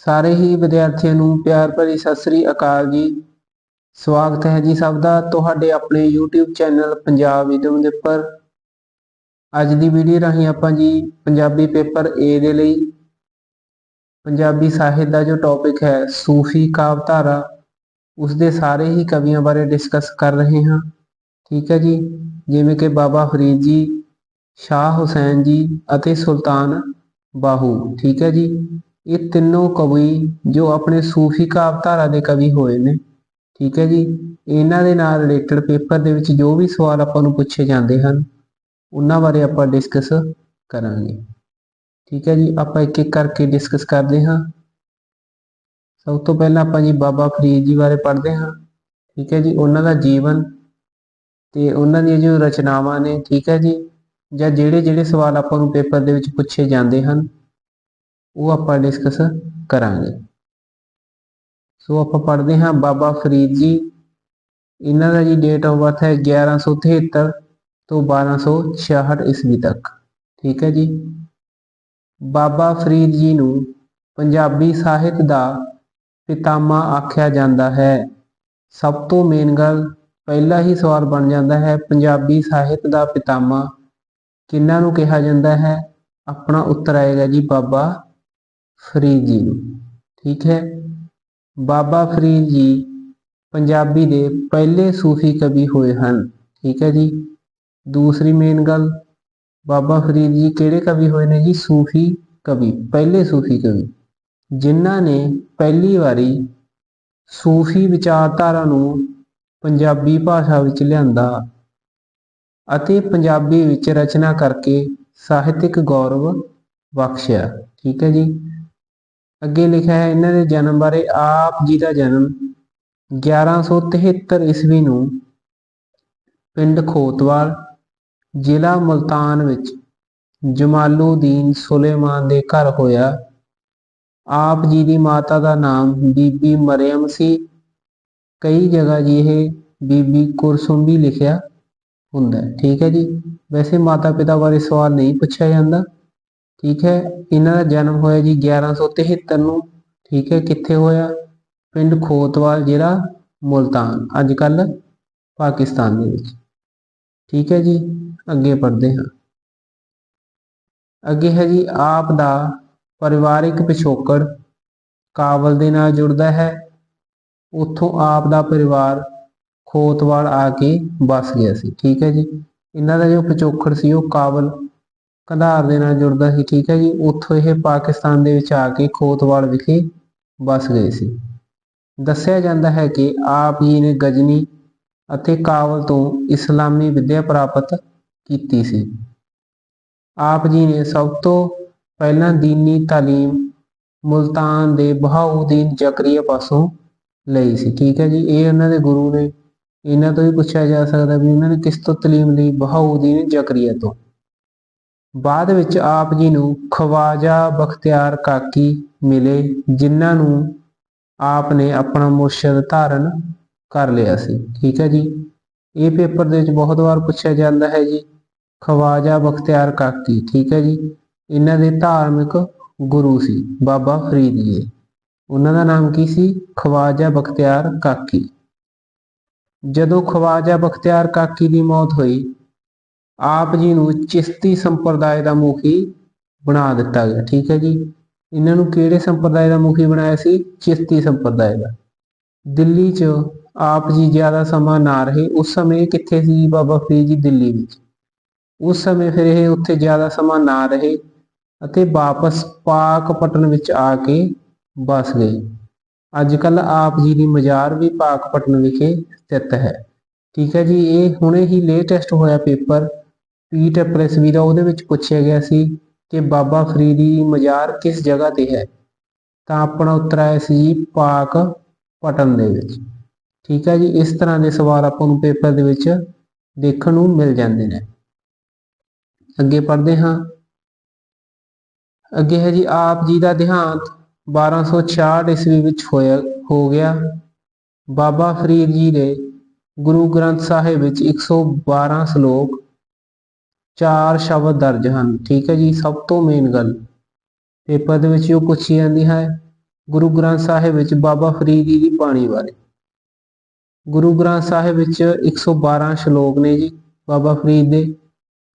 ਸਾਰੇ ਹੀ ਵਿਦਿਆਰਥੀਆਂ ਨੂੰ ਪਿਆਰ ਭਰੀ ਸਤਿ ਸ੍ਰੀ ਅਕਾਲ ਜੀ। ਸਵਾਗਤ ਹੈ ਜੀ ਸਭ ਦਾ ਤੁਹਾਡੇ ਆਪਣੇ YouTube ਚੈਨਲ ਪੰਜਾਬ ਇਦਮ ਦੇ ਉੱਪਰ। ਅੱਜ ਦੀ ਵੀਡੀਓ ਰਾਹੀਂ ਆਪਾਂ ਜੀ ਪੰਜਾਬੀ ਪੇਪਰ A ਦੇ ਲਈ ਪੰਜਾਬੀ ਸਾਹਿਤ ਦਾ ਜੋ ਟੌਪਿਕ ਹੈ ਸੂਫੀ ਕਾਵਧਾਰਾ, ਉਸ ਦੇ ਸਾਰੇ ਹੀ ਕਵੀਆਂ ਬਾਰੇ ਡਿਸਕਸ ਕਰ ਰਹੇ ਹਾਂ। ਠੀਕ ਹੈ ਜੀ, ਜਿਵੇਂ ਕਿ ਬਾਬਾ ਫਰੀਦ ਜੀ, ਸ਼ਾਹ ਹੁਸੈਨ ਜੀ ਅਤੇ ਸੁਲਤਾਨ ਬਾਹੂ। ਠੀਕ ਹੈ ਜੀ। ਇਹ ਤਿੰਨੋਂ ਕਵੀ ਜੋ ਆਪਣੇ ਸੂਫੀ ਕਾਵਧਾਰਾ ਦੇ ਕਵੀ ਹੋਏ ਨੇ, ਠੀਕ ਹੈ ਜੀ। ਇਹਨਾਂ ਦੇ ਨਾਲ ਰਿਲੇਟਡ ਪੇਪਰ ਦੇ ਵਿੱਚ ਜੋ ਵੀ ਸਵਾਲ ਆਪਾਂ ਨੂੰ ਪੁੱਛੇ ਜਾਂਦੇ ਹਨ, ਉਹਨਾਂ ਬਾਰੇ ਆਪਾਂ ਡਿਸਕਸ ਕਰਾਂਗੇ। ਠੀਕ ਹੈ ਜੀ, ਆਪਾਂ ਇੱਕ ਇੱਕ ਕਰਕੇ ਡਿਸਕਸ ਕਰਦੇ ਹਾਂ। ਸਭ ਤੋਂ ਪਹਿਲਾਂ ਆਪਾਂ ਜੀ ਬਾਬਾ ਫਰੀਦ ਜੀ ਬਾਰੇ ਪੜ੍ਹਦੇ ਹਾਂ। ਠੀਕ ਹੈ ਜੀ, ਉਹਨਾਂ ਦਾ ਜੀਵਨ ਤੇ ਉਹਨਾਂ ਦੀਆਂ ਜੋ ਰਚਨਾਵਾਂ ਨੇ, ਠੀਕ ਹੈ ਜੀ। ਜਾਂ ਜਿਹੜੇ ਜਿਹੜੇ ਸਵਾਲ ਆਪਾਂ ਨੂੰ ਪੇਪਰ ਦੇ ਵਿੱਚ ਪੁੱਛੇ ਜਾਂਦੇ ਹਨ ਉਹ ਆਪਾਂ ਡਿਸਕਸ ਕਰਾਂਗੇ। ਸੋ ਆਪਾਂ ਪੜ੍ਹਦੇ ਹਾਂ ਬਾਬਾ ਫਰੀਦ ਜੀ। ਇਹਨਾਂ ਦਾ ਜੀ ਡੇਟ ਆਫ ਬਰਥ ਹੈ 1173 ਤੋਂ 1266 ਈਸਵੀ ਤੱਕ। ਠੀਕ ਹੈ ਜੀ। ਬਾਬਾ ਫਰੀਦ ਜੀ ਨੂੰ ਪੰਜਾਬੀ ਸਾਹਿਤ ਦਾ ਪਿਤਾਮਾ ਆਖਿਆ ਜਾਂਦਾ ਹੈ। ਸਭ ਤੋਂ ਮੇਨ ਗੱਲ ਪਹਿਲਾ ਹੀ ਸਵਾਲ ਬਣ ਜਾਂਦਾ ਹੈ, ਪੰਜਾਬੀ ਸਾਹਿਤ ਦਾ ਪਿਤਾਮਾ ਕਿਹਨਾਂ ਨੂੰ ਕਿਹਾ ਜਾਂਦਾ ਹੈ? ਆਪਣਾ ਉੱਤਰ ਆਏਗਾ ਜੀ ਬਾਬਾ ਫਰੀਦ ਜੀ ਨੂੰ। ਠੀਕ ਹੈ। ਬਾਬਾ ਫਰੀਦ ਜੀ ਪੰਜਾਬੀ ਦੇ ਪਹਿਲੇ ਸੂਫੀ ਕਵੀ ਹੋਏ ਹਨ। ਠੀਕ ਹੈ ਜੀ। ਦੂਸਰੀ ਮੇਨ ਗੱਲ, ਬਾਬਾ ਫਰੀਦ ਜੀ ਕਿਹੜੇ ਕਵੀ ਹੋਏ ਨੇ ਜੀ? ਸੂਫੀ ਕਵੀ, ਪਹਿਲੇ ਸੂਫੀ ਕਵੀ। ਜਿਨ੍ਹਾਂ ਨੇ ਪਹਿਲੀ ਵਾਰੀ ਸੂਫੀ ਵਿਚਾਰਧਾਰਾ ਨੂੰ ਪੰਜਾਬੀ ਭਾਸ਼ਾ ਵਿੱਚ ਲਿਆਂਦਾ ਅਤੇ ਪੰਜਾਬੀ ਵਿੱਚ ਰਚਨਾ ਕਰਕੇ ਸਾਹਿਤਿਕ ਗੌਰਵ ਬਖਸ਼ਿਆ। ਠੀਕ ਹੈ ਜੀ। ਅੱਗੇ ਲਿਖਿਆ ਹੈ, ਇਹਨਾਂ ਦੇ ਜਨਮ ਬਾਰੇ ਆਪ ਜੀ ਦਾ ਜਨਮ 1173 ਈਸਵੀ ਨੂੰ ਪਿੰਡ ਖੋਤਵਾਲ, ਜ਼ਿਲ੍ਹਾ ਮੁਲਤਾਨ ਵਿੱਚ ਜਮਾਲੂਦੀਨ ਸੁਲੇਮਾਨ ਦੇ ਘਰ ਹੋਇਆ। ਆਪ ਜੀ ਦੀ ਮਾਤਾ ਦਾ ਨਾਮ ਬੀਬੀ ਮਰਿयम ਸੀ। ਕਈ ਜਗ੍ਹਾ ਜੀ ਇਹ ਬੀਬੀ ਕੁਰਸੁਮ ਵੀ ਲਿਖਿਆ ਹੁੰਦਾ ਠੀਕ ਹੈ ਜੀ। ਵੈਸੇ ਮਾਤਾ ਪਿਤਾ ਬਾਰੇ ਸਵਾਲ ਨਹੀਂ ਪੁੱਛਿਆ ਜਾਂਦਾ। ਠੀਕ ਹੈ? ਇਹਨਾਂ ਦਾ ਜਨਮ ਹੋਇਆ ਜੀ 1173 ਨੂੰ। ਠੀਕ ਹੈ, ਕਿੱਥੇ ਹੋਇਆ? ਪਿੰਡ ਖੋਤਵਾਲ, ਜ਼ਿਲ੍ਹਾ ਮੁਲਤਾਨ ਅੱਜ ਕੱਲ ਪਾਕਿਸਤਾਨ ਦੇ ਵਿੱਚ। ਠੀਕ ਹੈ ਜੀ, ਅੱਗੇ ਪੜ੍ਹਦੇ ਹਾਂ। ਅੱਗੇ ਹੈ ਜੀ, ਆਪ ਦਾ ਪਰਿਵਾਰਿਕ ਪਿਛੋਕੜ ਕਾਬਲ ਦੇ ਨਾਲ ਜੁੜਦਾ ਹੈ। ਉੱਥੋਂ ਆਪ ਦਾ ਪਰਿਵਾਰ ਖੋਤਵਾਲ ਆ ਕੇ ਬਸ ਗਿਆ ਸੀ। ਠੀਕ ਹੈ ਜੀ, ਇਹਨਾਂ ਦਾ ਜੋ ਪਿਛੋਕੜ ਸੀ ਉਹ ਕਾਬਲ ਕੰਧਾਰ ਦੇ ਨਾਲ ਜੁੜਦਾ ਸੀ, ਠੀਕ ਹੈ ਜੀ। ਉੱਥੋਂ ਇਹ ਪਾਕਿਸਤਾਨ ਦੇ ਵਿੱਚ ਆ ਕੇ ਖੋਤਵਾਲ ਵਿਖੇ ਬਸ ਗਏ ਸੀ। ਦੱਸਿਆ ਜਾਂਦਾ ਹੈ ਕਿ ਆਪ ਜੀ ਨੇ ਗਜਨੀ ਅਤੇ ਕਾਬਲ ਤੋਂ ਇਸਲਾਮੀ ਵਿੱਦਿਆ ਪ੍ਰਾਪਤ ਕੀਤੀ ਸੀ। ਆਪ ਜੀ ਨੇ ਸਭ ਤੋਂ ਪਹਿਲਾਂ ਦੀਨੀ ਤਾਲੀਮ ਮੁਲਤਾਨ ਦੇ ਬਹਾਉਦੀਨ ਜ਼ਕਰੀਆ ਪਾਸੋਂ ਲਈ ਸੀ, ਠੀਕ ਹੈ ਜੀ। ਇਹ ਉਹਨਾਂ ਦੇ ਗੁਰੂ ਨੇ, ਇਹਨਾਂ ਤੋਂ ਵੀ ਪੁੱਛਿਆ ਜਾ ਸਕਦਾ ਵੀ ਉਹਨਾਂ ਨੇ ਕਿਸ ਤੋਂ ਤਾਲੀਮ ਲਈ ਬਹਾਉਦੀਨ ਜ਼ਕਰੀਆ ਤੋਂ? ਬਾਅਦ ਵਿੱਚ ਆਪ ਜੀ ਨੂੰ ਖਵਾਜਾ ਬਖਤਿਆਰ ਕਾਕੀ ਮਿਲੇ, ਜਿਨ੍ਹਾਂ ਨੂੰ ਆਪ ਨੇ ਆਪਣਾ ਮੁਰਸ਼ਦ ਧਾਰਨ ਕਰ ਲਿਆ ਸੀ। ਠੀਕ ਹੈ ਜੀ? ਇਹ ਪੇਪਰ ਦੇ ਵਿੱਚ ਬਹੁਤ ਵਾਰ ਪੁੱਛਿਆ ਜਾਂਦਾ ਹੈ ਜੀ, ਖਵਾਜਾ ਬਖਤਿਆਰ ਕਾਕੀ। ਠੀਕ ਹੈ ਜੀ? ਇਹਨਾਂ ਦੇ ਧਾਰਮਿਕ ਗੁਰੂ ਸੀ, ਬਾਬਾ ਫਰੀਦ ਜੀ। ਉਹਨਾਂ ਦਾ ਨਾਮ ਕੀ ਸੀ? ਖਵਾਜਾ ਬਖਤਿਆਰ ਕਾਕੀ। ਜਦੋਂ ਖਵਾਜਾ ਬਖਤਿਆਰ ਕਾਕੀ ਦੀ ਮੌਤ ਹੋਈ ਆਪ ਜੀ ਨੂੰ ਚਿਸ਼ਤੀ ਸੰਪਰਦਾਇ ਦਾ ਮੁਖੀ ਬਣਾ ਦਿੱਤਾ ਗਿਆ। ਠੀਕ ਹੈ ਜੀ। ਇਹਨਾਂ ਨੂੰ ਕਿਹੜੇ ਸੰਪਰਦਾਇ ਦਾ ਮੁਖੀ ਬਣਾਇਆ ਸੀ? ਚਿਸ਼ਤੀ ਸੰਪਰਦਾਇ ਦਾ। ਦਿੱਲੀ 'ਚ ਆਪ ਜੀ ਜ਼ਿਆਦਾ ਸਮਾਂ ਨਾ ਰਹੇ, ਉਸ ਸਮੇਂ ਕਿੱਥੇ ਸੀ ਬਾਬਾ ਫਰੀਦ ਜੀ ਦਿੱਲੀ ਵਿੱਚ? ਉਸ ਸਮੇਂ ਫਿਰ ਇਹ ਉੱਥੇ ਜ਼ਿਆਦਾ ਸਮਾਂ ਨਾ ਰਹੇ ਅਤੇ ਵਾਪਸ ਪਾਕਪਟਨ ਵਿੱਚ ਆ ਕੇ ਬਸ ਗਏ। ਅੱਜ ਕੱਲ ਆਪ ਜੀ ਦੀ ਮਜ਼ਾਰ ਵੀ ਪਾਕਪਟਨ ਵਿਖੇ ਸਥਿਤ ਹੈ। ਠੀਕ ਹੈ ਜੀ। ਇਹ ਹੁਣੇ ਹੀ ਲੇਟੈਸਟ ਹੋਇਆ ਪੇਪਰ ਪੀਟੈਪਲੈਸਵੀ ਦਾ ਉਹਦੇ ਵਿੱਚ ਪੁੱਛਿਆ ਗਿਆ ਸੀ ਕਿ ਬਾਬਾ ਫਰੀਦ ਦੀ ਮਜ਼ਾਰ ਕਿਸ ਜਗ੍ਹਾ ਤੇ ਹੈ? ਤਾਂ ਆਪਣਾ ਉੱਤਰ ਆਇਆ ਸੀ ਜੀ ਪਾਕ ਪਟਨ ਦੇ ਵਿੱਚ। ਠੀਕ ਹੈ ਜੀ, ਇਸ ਤਰ੍ਹਾਂ ਦੇ ਸਵਾਲ ਆਪਾਂ ਨੂੰ ਪੇਪਰ ਦੇ ਵਿੱਚ ਦੇਖਣ ਨੂੰ ਮਿਲ ਜਾਂਦੇ ਨੇ। ਅੱਗੇ ਪੜ੍ਹਦੇ ਹਾਂ। ਅੱਗੇ ਹੈ ਜੀ, ਆਪ ਜੀ ਦਾ ਦੇਹਾਂਤ 1266 ਈਸਵੀ ਵਿੱਚ ਹੋਇਆ, ਹੋ ਗਿਆ। ਬਾਬਾ ਫਰੀਦ ਜੀ ਦੇ ਗੁਰੂ ਗ੍ਰੰਥ ਸਾਹਿਬ ਵਿੱਚ 112 ਸ਼ਲੋਕ ਚਾਰ ਸ਼ਬਦ ਦਰਜ ਹਨ। ਠੀਕ ਹੈ ਜੀ, ਸਭ ਤੋਂ ਮੇਨ ਗੱਲ। ਪੇਪਰ ਦੇ ਵਿੱਚ ਉਹ ਪੁੱਛੀ ਜਾਂਦੀ ਹੈ, ਗੁਰੂ ਗ੍ਰੰਥ ਸਾਹਿਬ ਵਿੱਚ ਬਾਬਾ ਫਰੀਦ ਜੀ ਦੀ ਬਾਣੀ ਬਾਰੇ। ਗੁਰੂ ਗ੍ਰੰਥ ਸਾਹਿਬ ਵਿੱਚ 112 ਸ਼ਲੋਕ ਨੇ ਜੀ, ਬਾਬਾ ਫਰੀਦ ਦੇ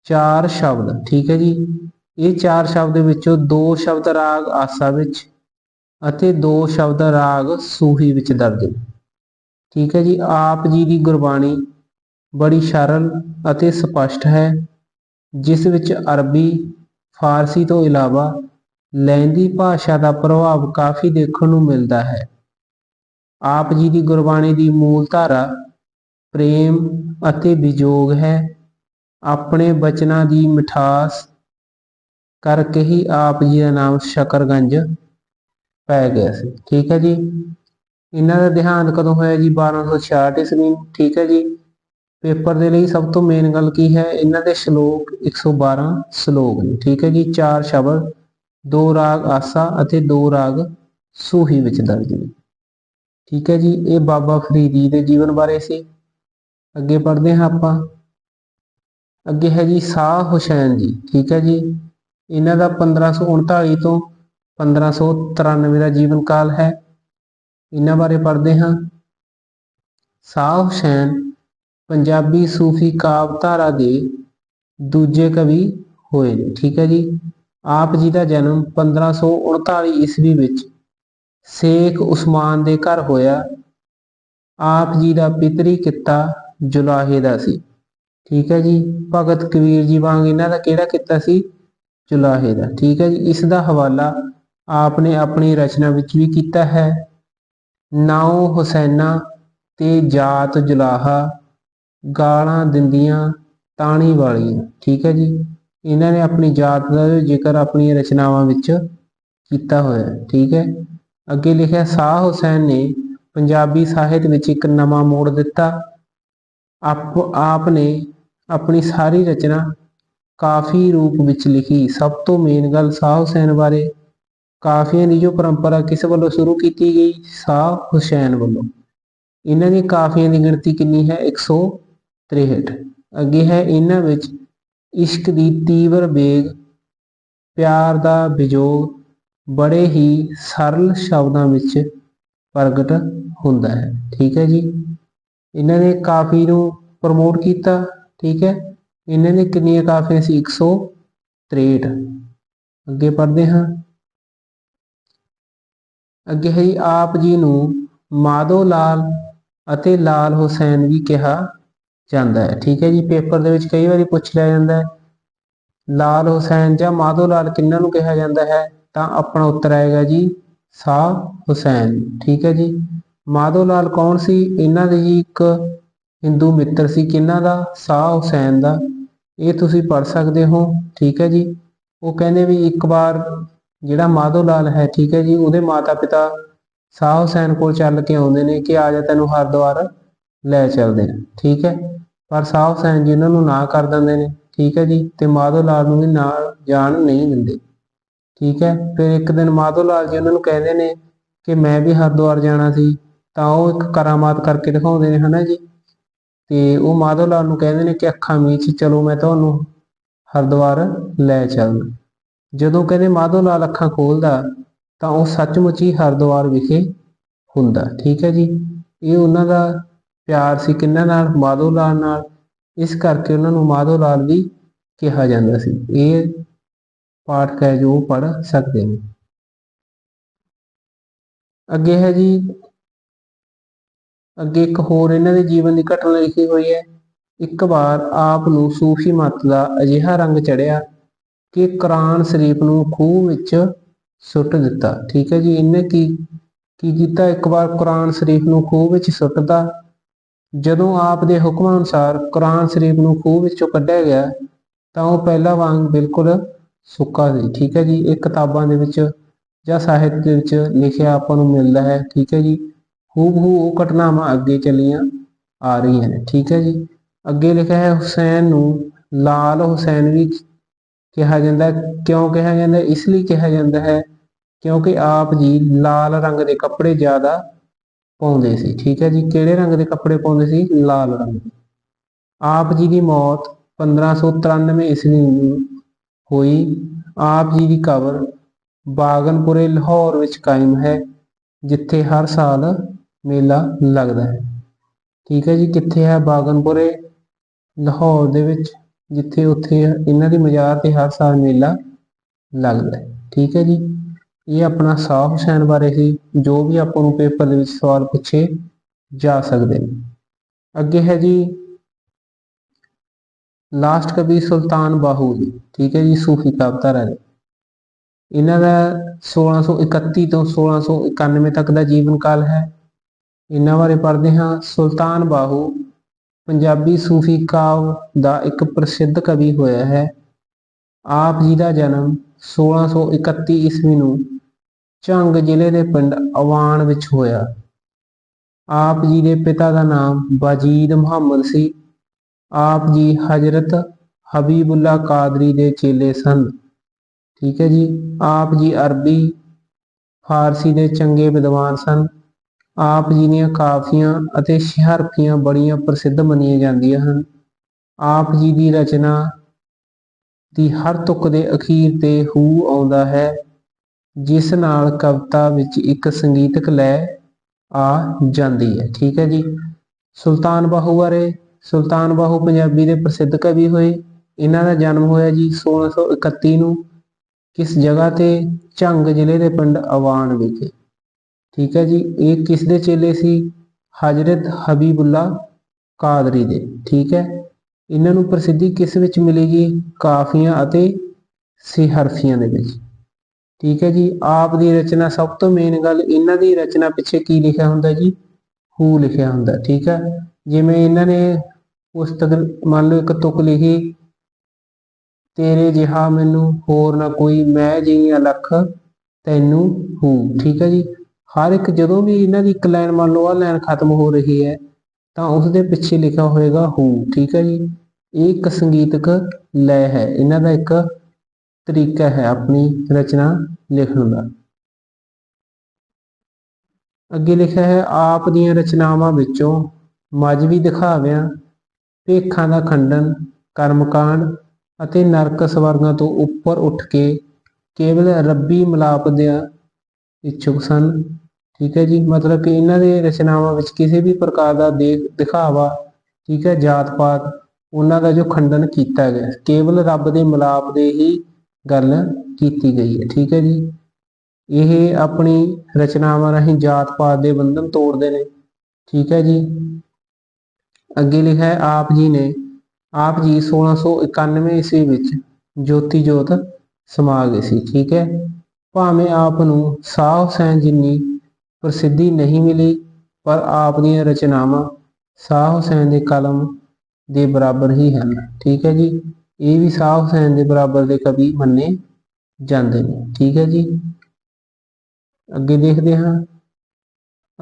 ਚਾਰ ਸ਼ਬਦ। ਠੀਕ ਹੈ ਜੀ, ਇਹ ਚਾਰ ਸ਼ਬਦ ਵਿੱਚੋਂ ਦੋ ਸ਼ਬਦ ਰਾਗ ਆਸਾ ਵਿੱਚ ਅਤੇ ਦੋ ਸ਼ਬਦ ਰਾਗ ਸੂਹੀ ਵਿੱਚ ਦਰਜ ਨੇ। ਠੀਕ ਹੈ ਜੀ, ਆਪ ਜੀ ਦੀ ਗੁਰਬਾਣੀ ਬੜੀ ਸਰਲ ਅਤੇ ਸਪਸ਼ਟ ਹੈ। ਜਿਸ ਵਿੱਚ ਅਰਬੀ, ਫਾਰਸੀ ਤੋਂ ਇਲਾਵਾ ਲਹਿੰਦੀ ਭਾਸ਼ਾ ਦਾ ਪ੍ਰਭਾਵ ਕਾਫੀ ਦੇਖਣ ਨੂੰ ਮਿਲਦਾ ਹੈ। ਆਪ ਜੀ ਦੀ ਗੁਰਬਾਣੀ ਦੀ ਮੂਲ ਧਾਰਾ ਪ੍ਰੇਮ ਅਤੇ ਵਿਜੋਗ ਹੈ। ਆਪਣੇ ਬਚਨਾਂ ਦੀ ਮਿਠਾਸ ਕਰਕੇ ਹੀ ਆਪ ਜੀ ਦਾ ਨਾਮ ਸ਼ਕਰਗੰਜ ਪੈ ਗਿਆ ਸੀ। ਠੀਕ ਹੈ ਜੀ? ਇਹਨਾਂ ਦਾ ਦੇਹਾਂਤ ਕਦੋਂ ਹੋਇਆ ਜੀ? 1266 ਈਸਵੀ? ਨੂੰ ਠੀਕ ਹੈ ਜੀ? ਪੇਪਰ ਦੇ ਲਈ ਸਭ ਤੋਂ ਮੇਨ ਗੱਲ ਕੀ ਹੈ? ਇਹਨਾਂ ਦੇ ਸ਼ਲੋਕ 112 ਸ਼ਲੋਕ ਨੇ, ਠੀਕ ਹੈ ਜੀ? ਚਾਰ ਸ਼ਬਦ, ਦੋ ਰਾਗ ਆਸਾ ਅਤੇ ਦੋ ਰਾਗ ਸੂਹੀ ਵਿੱਚ ਦਰਜ ਨੇ। ਠੀਕ ਹੈ ਜੀ? ਇਹ ਬਾਬਾ ਫਰੀਦ ਜੀ ਦੇ ਜੀਵਨ ਬਾਰੇ ਸੀ। ਅੱਗੇ ਪੜ੍ਹਦੇ ਹਾਂ ਆਪਾਂ। ਅੱਗੇ ਹੈ ਜੀ ਸਾਹ ਹੁਸੈਨ ਜੀ, ਠੀਕ ਹੈ ਜੀ? ਇਹਨਾਂ ਦਾ 1539 ਤੋਂ 1593 ਦਾ ਜੀਵਨ ਕਾਲ ਹੈ। ਇਹਨਾਂ ਬਾਰੇ ਪੜ੍ਹਦੇ ਹਾਂ। ਸਾਹ ਹੁਸੈਨ ਪੰਜਾਬੀ ਸੂਫੀ ਕਾਵਿਧਾਰਾ ਦੇ ਦੂਜੇ ਕਵੀ ਹੋਏ ਨੇ। ਠੀਕ ਹੈ ਜੀ? ਆਪ ਜੀ ਦਾ ਜਨਮ 1539 ਈਸਵੀ ਵਿੱਚ ਸ਼ੇਖ ਉਸਮਾਨ ਦੇ ਘਰ ਹੋਇਆ। ਆਪ ਜੀ ਦਾ ਪਿਤਰੀ ਕਿੱਤਾ ਜੁਲਾਹੇ ਦਾ ਸੀ। ਠੀਕ ਹੈ ਜੀ? ਭਗਤ ਕਬੀਰ ਜੀ ਵਾਂਗ ਇਹਨਾਂ ਦਾ ਕਿਹੜਾ ਕਿੱਤਾ ਸੀ? ਜੁਲਾਹੇ ਦਾ। ਠੀਕ ਹੈ ਜੀ? ਇਸ ਦਾ ਹਵਾਲਾ ਆਪ ਨੇ ਆਪਣੀ ਰਚਨਾ ਵਿੱਚ ਵੀ ਕੀਤਾ ਹੈ। ਨਾਉ ਹੁਸੈਨਾ ਤੇ ਜਾਤ ਜੁਲਾਹਾ ਗਾਲਾਂ ਦਿੰਦੀਆਂ ਤਾਣੀ ਵਾਲੀਆਂ, ਠੀਕ ਹੈ ਜੀ? ਇਹਨਾਂ ਨੇ ਆਪਣੀ ਜਾਤ ਦਾ ਵੀ ਜ਼ਿਕਰ ਆਪਣੀਆਂ ਰਚਨਾਵਾਂ ਵਿੱਚ ਕੀਤਾ ਹੋਇਆ ਹੈ ਠੀਕ ਹੈ? ਅੱਗੇ ਲਿਖਿਆ, ਸਾਹ ਹੁਸੈਨ ਨੇ ਪੰਜਾਬੀ ਸਾਹਿਤ ਵਿੱਚ ਇੱਕ ਨਵਾਂ ਮੋੜ ਦਿੱਤਾ। ਆਪ ਆਪ ਨੇ ਆਪਣੀ ਸਾਰੀ ਰਚਨਾ ਕਾਫੀ ਰੂਪ ਵਿੱਚ ਲਿਖੀ। ਸਭ ਤੋਂ ਮੇਨ ਗੱਲ ਸਾਹ ਹੁਸੈਨ ਬਾਰੇ। ਕਾਫੀਆਂ ਦੀ ਜੋ ਪਰੰਪਰਾ ਕਿਸ ਵੱਲੋਂ ਸ਼ੁਰੂ ਕੀਤੀ ਗਈ? ਸਾਹ ਹੁਸੈਨ ਵੱਲੋਂ। ਇਹਨਾਂ ਦੀ ਕਾਫੀਆਂ ਦੀ ਗਿਣਤੀ ਕਿੰਨੀ ਹੈ? 163 ਅੱਗੇ ਹੈ ਇਹਨਾਂ ਵਿੱਚ ਇਸ਼ਕ ਦੀ ਤੀਵਰ ਵੇਗ ਪਿਆਰ ਦਾ ਵਿਜੋਗ ਬੜੇ ਹੀ ਸਰਲ ਸ਼ਬਦਾਂ ਵਿੱਚ ਪ੍ਰਗਟ ਹੁੰਦਾ ਹੈ। ਠੀਕ ਹੈ ਜੀ? ਇਹਨਾਂ ਨੇ ਕਾਫੀ ਨੂੰ ਪ੍ਰਮੋਟ ਕੀਤਾ, ਠੀਕ ਹੈ? ਇਹਨਾਂ ਨੇ ਕਿੰਨੀਆਂ ਕਾਫੀਆਂ ਸੀ? 163 ਅੱਗੇ ਪੜ੍ਹਦੇ ਹਾਂ। ਅੱਗੇ ਹੈ ਜੀ, ਆਪ ਜੀ ਨੂੰ ਮਾਧੋ ਲਾਲ ਅਤੇ ਲਾਲ ਹੁਸੈਨ ਵੀ ਕਿਹਾ ਜਾਂਦਾ ਹੈ। ਠੀਕ ਹੈ ਜੀ, ਪੇਪਰ ਦੇ ਵਿੱਚ ਕਈ ਵਾਰੀ ਪੁੱਛ ਲਿਆ ਜਾਂਦਾ ਹੈ, ਲਾਲ ਹੁਸੈਨ ਜਾਂ ਮਾਧੋ ਲਾਲ ਕਿਹਨਾਂ ਨੂੰ ਕਿਹਾ ਜਾਂਦਾ ਹੈ? ਤਾਂ ਆਪਣਾ ਉੱਤਰ ਆਏਗਾ ਜੀ, ਸਾਹ ਹੁਸੈਨ। ਠੀਕ ਹੈ ਜੀ, ਮਾਧੋ ਲਾਲ ਕੌਣ ਸੀ? ਇਹਨਾਂ ਦੇ ਜੀ ਇੱਕ ਹਿੰਦੂ ਮਿੱਤਰ ਸੀ। ਕਿਹਨਾਂ ਦਾ? ਸਾਹ ਹੁਸੈਨ ਦਾ। ਇਹ ਤੁਸੀਂ ਪੜ ਸਕਦੇ ਹੋ। ਠੀਕ ਹੈ ਜੀ, ਉਹ ਕਹਿੰਦੇ ਵੀ ਇੱਕ ਵਾਰ ਜਿਹੜਾ ਮਾਧੋ ਲਾਲ ਹੈ, ਠੀਕ ਹੈ ਜੀ, ਉਹਦੇ ਮਾਤਾ ਪਿਤਾ ਸਾਹ ਹੁਸੈਨ ਕੋਲ ਚੱਲ ਕੇ ਆਉਂਦੇ ਨੇ ਕਿ ਆ ਜਾ ਤੈਨੂੰ ਹਰਿਦੁਆਰ ਲੈ ਚੱਲਦੇ ਨੇ। ਠੀਕ ਹੈ ਪਰ ਸਾਹ ਹੁਸੈਨ ਜੀ ਉਹਨਾਂ ਨੂੰ ਨਾ ਕਰ ਦਿੰਦੇ ਨੇ, ਠੀਕ ਹੈ ਜੀ? ਤੇ ਮਾਧੋ ਲਾਲ ਨੂੰ ਵੀ ਨਾਲ ਜਾਣ ਨਹੀਂ ਦਿੰਦੇ। ਠੀਕ ਹੈ? ਫਿਰ ਇੱਕ ਦਿਨ ਮਾਧੋ ਲਾਲ ਜੀ ਉਹਨਾਂ ਨੂੰ ਕਹਿੰਦੇ ਨੇ ਕਿ ਮੈਂ ਵੀ ਹਰਿਦੁਆਰ ਜਾਣਾ ਸੀ, ਤਾਂ ਉਹ ਇੱਕ ਕਰਾਮਾਤ ਕਰਕੇ ਦਿਖਾਉਂਦੇ ਨੇ, ਹਨਾ ਜੀ? ਤੇ ਉਹ ਮਾਧੋ ਲਾਲ ਨੂੰ ਕਹਿੰਦੇ ਨੇ ਕਿ ਅੱਖਾਂ ਮੀਚ, ਚਲੋ ਮੈਂ ਤੁਹਾਨੂੰ ਹਰਿਦੁਆਰ ਲੈ ਚੱਲਦਾ। ਜਦੋਂ ਕਹਿੰਦੇ ਮਾਧੋ ਲਾਲ ਅੱਖਾਂ ਖੋਲਦਾ, ਤਾਂ ਉਹ ਸੱਚਮੁੱਚ ਹੀ ਹਰਿਦੁਆਰ ਵਿਖੇ ਹੁੰਦਾ, ਠੀਕ ਹੈ ਜੀ? ਇਹ ਉਹਨਾਂ ਦਾ ਪਿਆਰ ਸੀ ਕਿੰਨਾਂ ਨਾਲ? ਮਾਧੋ ਲਾਲ ਨਾਲ। ਇਸ ਕਰਕੇ ਉਹਨਾਂ ਨੂੰ ਮਾਧੋ ਲਾਲ ਵੀ ਕਿਹਾ ਜਾਂਦਾ ਸੀ। ਇਹ ਪਾਠਕ ਹੈ ਜੋ ਪੜ ਸਕਦੇ ਨੇ। ਅੱਗੇ ਹੈ ਜੀ। ਅੱਗੇ ਇੱਕ ਹੋਰ ਇਹਨਾਂ ਦੇ ਜੀਵਨ ਦੀ ਘਟਨਾ ਲਿਖੀ ਹੋਈ ਹੈ। ਇੱਕ ਵਾਰ ਆਪ ਨੂੰ ਸੂਫੀ ਮਤ ਦਾ ਅਜਿਹਾ ਰੰਗ ਚੜਿਆ ਕਿ ਕੁਰਾਨ ਸ਼ਰੀਫ ਨੂੰ ਖੂਹ ਵਿੱਚ ਸੁੱਟ ਦਿੱਤਾ। ਠੀਕ ਹੈ ਜੀ। ਇਹਨੇ ਕੀ ਕੀ ਕੀਤਾ? ਇੱਕ ਵਾਰ ਕੁਰਾਨ ਸ਼ਰੀਫ ਨੂੰ ਖੂਹ ਵਿੱਚ ਸੁੱਟਦਾ ਜਦੋਂ ਆਪ ਦੇ ਹੁਕਮਾਂ ਅਨੁਸਾਰ ਕੁਰਾਨ ਸ਼ਰੀਫ ਨੂੰ ਖੂਹ ਵਿੱਚੋਂ ਕੱਢਿਆ ਗਿਆ, ਤਾਂ ਉਹ ਪਹਿਲਾਂ ਵਾਂਗ ਬਿਲਕੁਲ ਸੁੱਕਾ ਸੀ। ਠੀਕ ਹੈ ਜੀ? ਇਹ ਕਿਤਾਬਾਂ ਦੇ ਵਿੱਚ ਜਾਂ ਸਾਹਿਤ ਦੇ ਵਿੱਚ ਲਿਖਿਆ ਆਪਾਂ ਨੂੰ ਮਿਲਦਾ ਹੈ। ਠੀਕ ਹੈ ਜੀ? ਹੂਬਹੂ ਉਹ ਘਟਨਾਵਾਂ ਅੱਗੇ ਚੱਲੀਆਂ ਆ ਰਹੀਆਂ ਨੇ। ਠੀਕ ਹੈ ਜੀ? ਅੱਗੇ ਲਿਖਿਆ ਹੈ, ਹੁਸੈਨ ਨੂੰ ਲਾਲ ਹੁਸੈਨ ਵੀ ਕਿਹਾ ਜਾਂਦਾ ਹੈ। ਕਿਉਂ ਕਿਹਾ ਜਾਂਦਾ ਇਸ ਲਈ ਕਿਹਾ ਜਾਂਦਾ ਹੈ ਕਿਉਂਕਿ ਆਪ ਜੀ ਲਾਲ ਰੰਗ ਦੇ ਕੱਪੜੇ ਜ਼ਿਆਦਾ ਪਾਉਂਦੇ ਸੀ, ਠੀਕ ਹੈ ਜੀ? ਕਿਹੜੇ ਰੰਗ ਦੇ ਕੱਪੜੇ ਪਾਉਂਦੇ ਸੀ? ਲਾਲ ਰੰਗ ਦੇ। ਆਪ ਜੀ ਦੀ ਮੌਤ 1593 ਈਸਵੀ ਨੂੰ ਹੋਈ। ਆਪ ਜੀ ਦੀ ਕਬਰ ਬਾਗਨਪੁਰੇ, ਲਾਹੌਰ ਵਿੱਚ ਕਾਇਮ ਹੈ, ਜਿੱਥੇ ਹਰ ਸਾਲ ਮੇਲਾ ਲੱਗਦਾ ਹੈ। ਠੀਕ ਹੈ ਜੀ? ਕਿੱਥੇ ਹੈ? ਬਾਗਨਪੁਰੇ, ਲਾਹੌਰ ਦੇ ਵਿੱਚ, ਜਿੱਥੇ ਉੱਥੇ ਇਹਨਾਂ ਦੀ ਮਜ਼ਾਰ ਤੇ ਹਰ ਸਾਲ ਮੇਲਾ ਲੱਗਦਾ ਹੈ। ਠੀਕ ਹੈ ਜੀ? ਇਹ ਆਪਣਾ ਸਾਹ ਹੁਸੈਨ ਬਾਰੇ ਸੀ, ਜੋ ਵੀ ਆਪਾਂ ਨੂੰ ਪੇਪਰ ਦੇ ਵਿੱਚ ਸਵਾਲ ਪੁੱਛੇ ਜਾ ਸਕਦੇ ਨੇ। ਅੱਗੇ ਹੈ ਜੀ, ਲਾਸਟ ਕਵੀ ਸੁਲਤਾਨ ਬਾਹੂ ਜੀ, ਠੀਕ ਹੈ ਜੀ, ਸੂਫੀ ਕਵਿਤਾਰਾ ਜੀ ਇਹਨਾਂ ਦਾ 1631 ਤੋਂ 1691 ਤੱਕ ਦਾ ਜੀਵਨ ਕਾਲ ਹੈ। ਇਹਨਾਂ ਬਾਰੇ ਪੜ੍ਹਦੇ ਹਾਂ। ਸੁਲਤਾਨ ਬਾਹੂ, ਪੰਜਾਬੀ ਸੂਫੀ ਕਾਵ ਦਾ ਇੱਕ ਪ੍ਰਸਿੱਧ ਕਵੀ ਹੋਇਆ ਹੈ। ਆਪ ਜੀ ਦਾ ਜਨਮ 1631 ਈਸਵੀ ਨੂੰ ਝੰਗ ਜ਼ਿਲ੍ਹੇ ਦੇ ਪਿੰਡ ਅਵਾਨ ਵਿੱਚ ਹੋਇਆ। ਆਪ ਜੀ ਦੇ ਪਿਤਾ ਦਾ ਨਾਮ ਬਾਜੀਦ ਮੁਹੰਮਦ ਸੀ। ਆਪ ਜੀ ਹਜ਼ਰਤ ਹਬੀਬੁੱਲਾ ਕਾਦਰੀ ਦੇ ਚੇਲੇ ਸਨ। ਠੀਕ ਹੈ ਜੀ, ਆਪ ਜੀ ਅਰਬੀ, ਫਾਰਸੀ ਦੇ ਚੰਗੇ ਵਿਦਵਾਨ ਸਨ। ਆਪ ਜੀ ਦੀਆਂ ਕਾਫੀਆਂ ਅਤੇ ਸ਼ਿਹਰਫੀਆਂ ਬੜੀਆਂ ਪ੍ਰਸਿੱਧ ਮੰਨੀਆਂ ਜਾਂਦੀਆਂ ਹਨ। ਆਪ ਜੀ ਦੀ ਰਚਨਾ ਦੀ ਹਰ ਤੁਕ ਦੇ ਅਖੀਰ ਤੇ ਹੂ ਆਉਂਦਾ ਹੈ। ਜਿਸ ਨਾਲ ਕਵਿਤਾ ਵਿੱਚ ਇੱਕ ਸੰਗੀਤਕ ਲੈ ਆ ਜਾਂਦੀ ਹੈ। ਠੀਕ ਹੈ ਜੀ। ਸੁਲਤਾਨ ਬਾਹੂ ਬਾਰੇ, ਸੁਲਤਾਨ ਬਾਹੂ ਪੰਜਾਬੀ ਦੇ ਪ੍ਰਸਿੱਧ ਕਵੀ ਹੋਏ। ਇਹਨਾਂ ਦਾ ਜਨਮ ਹੋਇਆ ਜੀ 1631 ਨੂੰ ਕਿਸ ਜਗ੍ਹਾ ਤੇ? ਝੰਗ ਜ਼ਿਲ੍ਹੇ ਦੇ ਪਿੰਡ ਅਵਾਨ ਵਿਖੇ। ਠੀਕ ਹੈ ਜੀ। ਇਹ ਕਿਸ ਦੇ ਚੇਲੇ ਸੀ? ਹਜ਼ਰਤ ਹਬੀਬੁੱਲਾ ਕਾਦਰੀ ਦੇ। ਠੀਕ ਹੈ। ਇਹਨਾਂ ਨੂੰ ਪ੍ਰਸਿੱਧੀ ਕਿਸ ਵਿੱਚ ਮਿਲੇਗੀ? ਕਾਫੀਆਂ ਅਤੇ ਸਿਹਰਫੀਆਂ ਦੇ ਵਿੱਚ। ਠੀਕ ਹੈ ਜੀ, ਆਪ ਦੀ ਰਚਨਾ ਸਭ ਤੋਂ ਮੇਨ ਗੱਲ ਇਹਨਾਂ ਦੀ ਰਚਨਾ ਪਿੱਛੇ ਕੀ ਲਿਖਿਆ ਹੁੰਦਾ ਜੀ? ਹੂ ਲਿਖਿਆ ਹੁੰਦਾ, ਠੀਕ ਹੈ। ਜਿਵੇਂ ਇਹਨਾਂ ਨੇ ਪੁਸਤਕ, ਮੰਨ ਲਓ ਇੱਕ ਤੁਕ ਲਿਖੀ, ਤੇਰੇ ਜਿਹਾ ਮੈਨੂੰ ਹੋਰ ਨਾ ਕੋਈ, ਮੈਂ ਜੀਆਂ ਲੱਖ ਤੈਨੂੰ ਹੂ, ਠੀਕ ਹੈ ਜੀ। ਹਰ ਇੱਕ ਜਦੋਂ ਵੀ ਇਹਨਾਂ ਦੀ ਇੱਕ ਲਾਈਨ, ਮੰਨ ਲਓ ਆ ਲਾਈਨ ਖਤਮ ਹੋ ਰਹੀ ਹੈ, ਤਾਂ ਉਸ ਦੇ ਪਿੱਛੇ ਲਿਖਿਆ ਹੋਏਗਾ ਹੂ, ਠੀਕ ਹੈ ਜੀ। ਇਹ ਇੱਕ ਸੰਗੀਤਕ ਲੈ ਹੈ, ਇਹਨਾਂ ਦਾ ਇੱਕ ਤਰੀਕਾ ਹੈ ਆਪਣੀ ਰਚਨਾ ਲਿਖਣ ਦਾ। ਅੱਗੇ ਲਿਖਿਆ ਹੈ, ਆਪ ਦੀਆਂ ਰਚਨਾਵਾਂ ਵਿੱਚੋਂ ਮਜਵੀ ਦਿਖਾਵਿਆਂ, ਭੇਖਾਂ ਦਾ ਖੰਡਨ, ਕਰਮਕਾਂਡ ਅਤੇ ਨਰਕ ਸਵਰਗਾਂ ਤੋਂ ਉੱਪਰ ਉੱਠ ਕੇ ਕੇਵਲ ਰੱਬੀ ਮਲਾਪ ਦੇ ਇੱਛੁਕ ਸਨ। ਠੀਕ ਹੈ ਜੀ, ਮਤਲਬ ਕਿ ਇਹਨਾਂ ਦੇ ਰਚਨਾਵਾਂ ਵਿੱਚ ਕਿਸੇ ਵੀ ਪ੍ਰਕਾਰ ਦਾ ਦੇਖ ਦਿਖਾਵਾ, ਠੀਕ ਹੈ ਜਾਤ ਪਾਤ ਉਹਨਾਂ ਦਾ ਜੋ ਖੰਡਨ ਕੀਤਾ ਗਿਆ, ਕੇਵਲ ਰੱਬ ਦੇ ਮਲਾਪ ਦੇ ਹੀ ਗੱਲ ਕੀਤੀ ਗਈ ਹੈ। ਠੀਕ ਹੈ ਜੀ? ਇਹ ਆਪਣੀ ਰਚਨਾਵਾਂ ਰਾਹੀਂ ਜਾਤ ਪਾਤ ਦੇ ਬੰਧਨ ਤੋੜਦੇ ਨੇ। ਠੀਕ ਹੈ ਜੀ? ਅੱਗੇ ਲਿਖਿਆ ਹੈ, ਆਪ ਜੀ ਨੇ, ਆਪ ਜੀ 1691 ਈਸਵੀ ਵਿੱਚ ਜੋਤੀ ਜੋਤ ਸਮਾ ਗਏ ਸੀ। ਠੀਕ ਹੈ? ਭਾਵੇਂ ਆਪ ਨੂੰ ਸਾਹ ਹੁਸੈਨ ਜਿੰਨੀ ਪ੍ਰਸਿੱਧੀ ਨਹੀਂ ਮਿਲੀ, ਪਰ ਆਪ ਦੀਆਂ ਰਚਨਾਵਾਂ ਸਾਹ ਹੁਸੈਨ ਦੇ ਕਲਮ ਦੇ ਬਰਾਬਰ ਹੀ ਹਨ। ਠੀਕ ਹੈ ਜੀ? ਇਹ ਵੀ ਸਾਹ ਹੁਸੈਨ ਦੇ ਬਰਾਬਰ ਦੇ ਕਵੀ ਮੰਨੇ ਜਾਂਦੇ ਨੇ। ਠੀਕ ਹੈ ਜੀ? ਅੱਗੇ ਦੇਖਦੇ ਹਾਂ।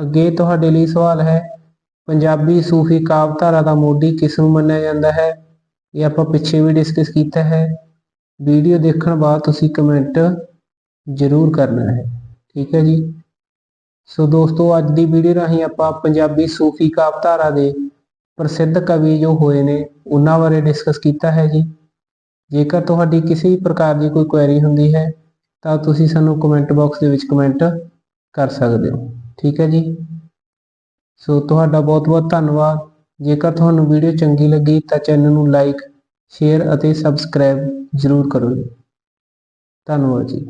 ਅੱਗੇ ਤੁਹਾਡੇ ਲਈ ਸਵਾਲ ਹੈ, ਪੰਜਾਬੀ ਸੂਫੀ ਕਾਵਿਧਾਰਾ ਦਾ ਮੋਢੀ ਕਿਸ ਨੂੰ ਮੰਨਿਆ ਜਾਂਦਾ ਹੈ? ਇਹ ਆਪਾਂ ਪਿੱਛੇ ਵੀ ਡਿਸਕਸ ਕੀਤਾ ਹੈ। ਵੀਡੀਓ ਦੇਖਣ ਬਾਅਦ ਤੁਸੀਂ ਕਮੈਂਟ ਜ਼ਰੂਰ ਕਰਨਾ ਹੈ। ਠੀਕ ਹੈ ਜੀ? ਸੋ ਦੋਸਤੋ, ਅੱਜ ਦੀ ਵੀਡੀਓ ਰਾਹੀਂ ਆਪਾਂ ਪੰਜਾਬੀ ਸੂਫੀ ਕਾਵਿਧਾਰਾ ਦੇ ਪ੍ਰਸਿੱਧ ਕਵੀ ਜੋ ਹੋਏ ਨੇ, ਉਹਨਾਂ ਬਾਰੇ ਡਿਸਕਸ ਕੀਤਾ ਹੈ ਜੀ। ਜੇਕਰ ਤੁਹਾਡੀ ਕਿਸੇ ਵੀ ਪ੍ਰਕਾਰ ਦੀ ਕੋਈ ਕੁਐਰੀ ਹੁੰਦੀ ਹੈ, ਤਾਂ ਤੁਸੀਂ ਸਾਨੂੰ ਕਮੈਂਟ ਬਾਕਸ ਦੇ ਵਿੱਚ ਕਮੈਂਟ ਕਰ ਸਕਦੇ ਹੋ। ਠੀਕ ਹੈ ਜੀ? ਸੋ ਤੁਹਾਡਾ ਬਹੁਤ ਬਹੁਤ ਧੰਨਵਾਦ। ਜੇਕਰ ਤੁਹਾਨੂੰ ਵੀਡੀਓ ਚੰਗੀ ਲੱਗੀ, ਤਾਂ ਚੈਨਲ ਨੂੰ ਲਾਈਕ ਸ਼ੇਅਰ ਅਤੇ ਸਬਸਕ੍ਰਾਈਬ ਜ਼ਰੂਰ ਕਰੋ ਧੰਨਵਾਦ ਜੀ।